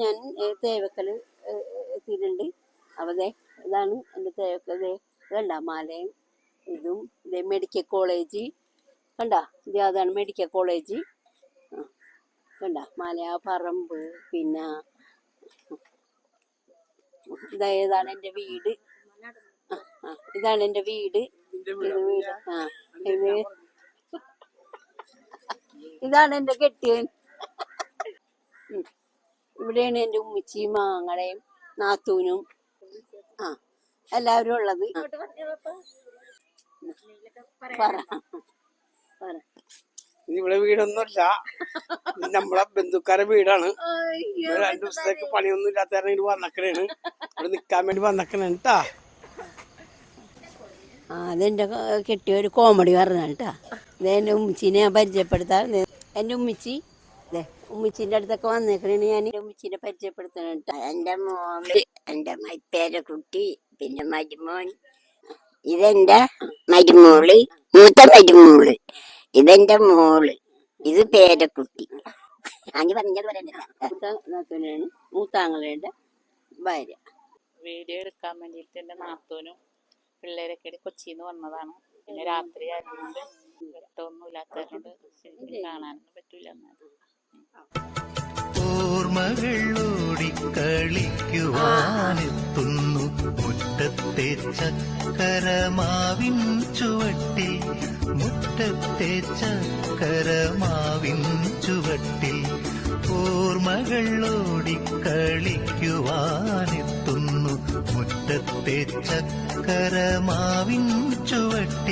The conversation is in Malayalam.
ഞാൻ തേവക്കൽ എത്തിയിട്ടുണ്ട്. അവിടെ ഇതാണ് എന്റെ തേവക്കൽ ഇതണ്ട മാലയും ഇതും. ഇത് മെഡിക്കൽ കോളേജ്. കണ്ട ഇത് അതാണ് മെഡിക്കൽ കോളേജ്. കണ്ട മല പറമ്പ് പിന്നെ ഇതാ ഇതാണ് എന്റെ വീട്. ഇതാണ് എന്റെ വീട്. ഇത് വീട്. ആ ഇത്. ഇതാണ് എന്റെ കെട്ടിയൻ. ഇവിടെയാണ് എന്റെ ഉമ്മച്ചിയും മാങ്ങളെയും നാത്തൂനും. ആ എല്ലാവരും ഉള്ളത്. ഇവിടെ വീടൊന്നുമില്ല. നമ്മളെ ബന്ധുക്കാരെ വീടാണ്. രണ്ടു ദിവസത്തേക്ക് പണിയൊന്നും ഇല്ലാത്ത കാരണം ഇവിടെ വന്നക്കണേണ്. ഇവിടെ നിക്കാൻ വേണ്ടി വന്നക്കണേണ് കേട്ടാ അതെന്റെ കെട്ടിയ ഒരു കോമഡി പറഞ്ഞാണ് കേട്ടാ ഇത് എന്റെ ഉമ്മച്ചീനെ ഞാൻ പരിചയപ്പെടുത്താം. എന്റെ ഉമ്മച്ചി ഉമ്മച്ചീന്റെ അടുത്തൊക്കെ വന്നേക്കണേണ് ഞാൻ ഉമ്മച്ചിനെ പരിചയപ്പെടുത്തണം കേട്ടാ എന്റെ മോൾ എന്റെ പേരക്കുട്ടി പിന്നെ മരുമോൻ. ഇതെന്റെ മരുമോൾ മൂത്ത മരുമോൾ. ഇതെന്റെ മോൾ. ഇത് പേരക്കുട്ടി. അങ്ങനെ പറഞ്ഞത് നാത്തൂനാണ്. മൂത്താങ്ങളുടെ ഭാര്യ. വീഡിയോ എടുക്കാൻ വേണ്ടിയിട്ട് എന്റെ നാത്തൂനും പിള്ളേരൊക്കെ കൊച്ചിന്ന് കൊച്ചിയിൽ വന്നതാണ്. പിന്നെ രാത്രി ആയതുകൊണ്ട് വെട്ടമൊന്നും ഇല്ലാത്തതുകൊണ്ട് കാണാനൊന്നും പറ്റൂല എന്നാലും ഓർമ്മകൾ ഓടിക്കളിക്കുവാനെത്തുന്നു മുറ്റത്തെ ചക്കരമാവിൻ ചുവട്ടിൽ. മുറ്റത്തെ ചക്കരമാവിൻ ചുവട്ടിൽ. ഓർമ്മകൾ ഓടിക്കളിക്കുവാനെത്തുന്നു മുറ്റത്തെ ചക്കരമാവിൻ ചുവട്ടിൽ.